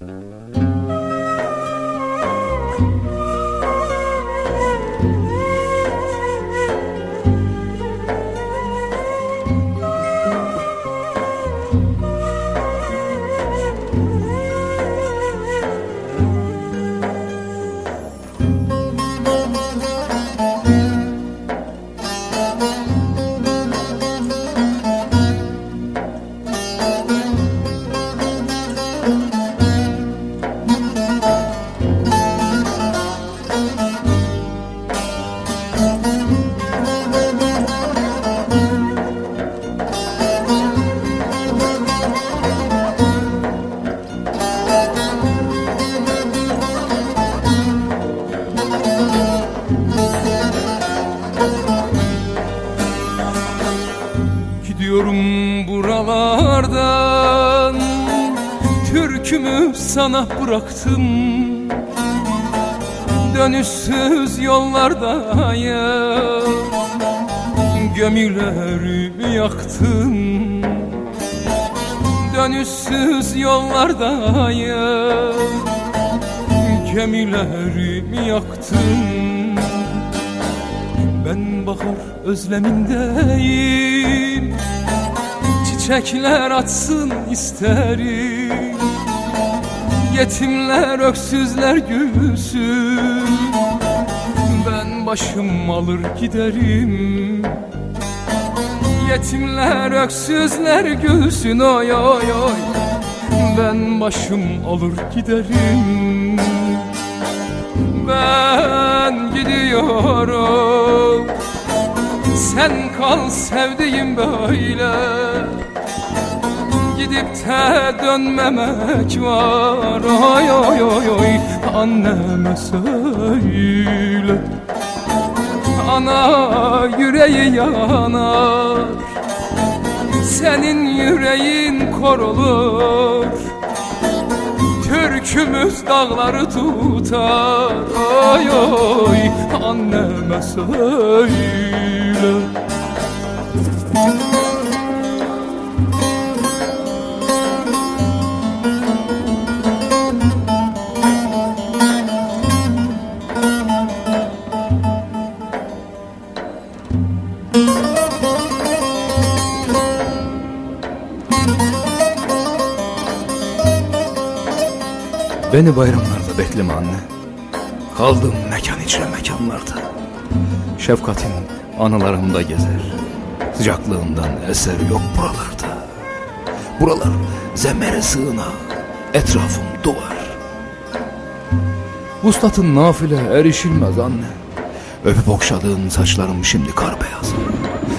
Mm-hmm. Gidiyorum buralardan. Türkümü sana bıraktım. Dönüşsüz yollardayım Gemileri yaktım. Dönüşsüz yollardayım Gemileri yaktım. Ben bahar özlemindeyim Çiçekler açsın isterim. Yetimler öksüzler gülsün. Ben başım alır giderim. Yetimler öksüzler gülsün. Oy oy oy. Ben başım alır giderim. Ben gidiyorum. Sen kal sevdiğim böyle Gidip de dönmemek var. Oy oy oy oy Anneme söyle. Ana yüreği yanar. Senin yüreğin kor olur. Türkümüz dağları tutar. Oy oy anneme söyle Beni bayramlarda bekleme anne. Kaldım mekan içre mekanlarda. Şefkatin anılarımda gezer. Sıcaklığından eser yok buralarda. Buralar zemere sığına, etrafım duvar. Vuslatın nafile erişilmez anne. Öpüp okşadığın saçlarım şimdi kar beyaz.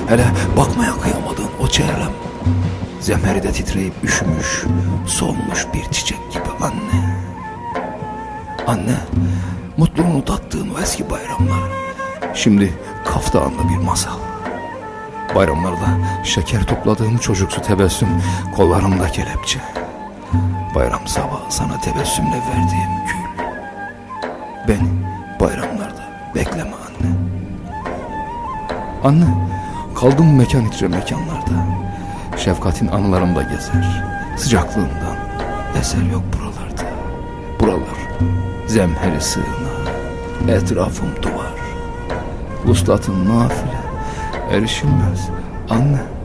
Hele bakmaya kıyamadığın o çehrem. Zemeride titreyip üşümüş, solmuş bir çiçek gibi anne. Anne, mutluluğunu tattığın o eski bayramlar. Şimdi kaftanla bir masal. Bayramlarda şeker topladığım çocuksu tebessüm, kollarımda kelepçe. Bayram sabahı sana tebessümle verdiğim gül. Beni bayramlarda bekleme anne. Anne, kaldım mekan içre mekanlarda. Şefkatin anılarımda gezer. Sıcaklığından eser yok buralarda. Zemheri sığına, etrafım duvar. Vuslatın nafile, erişilmez. Anne.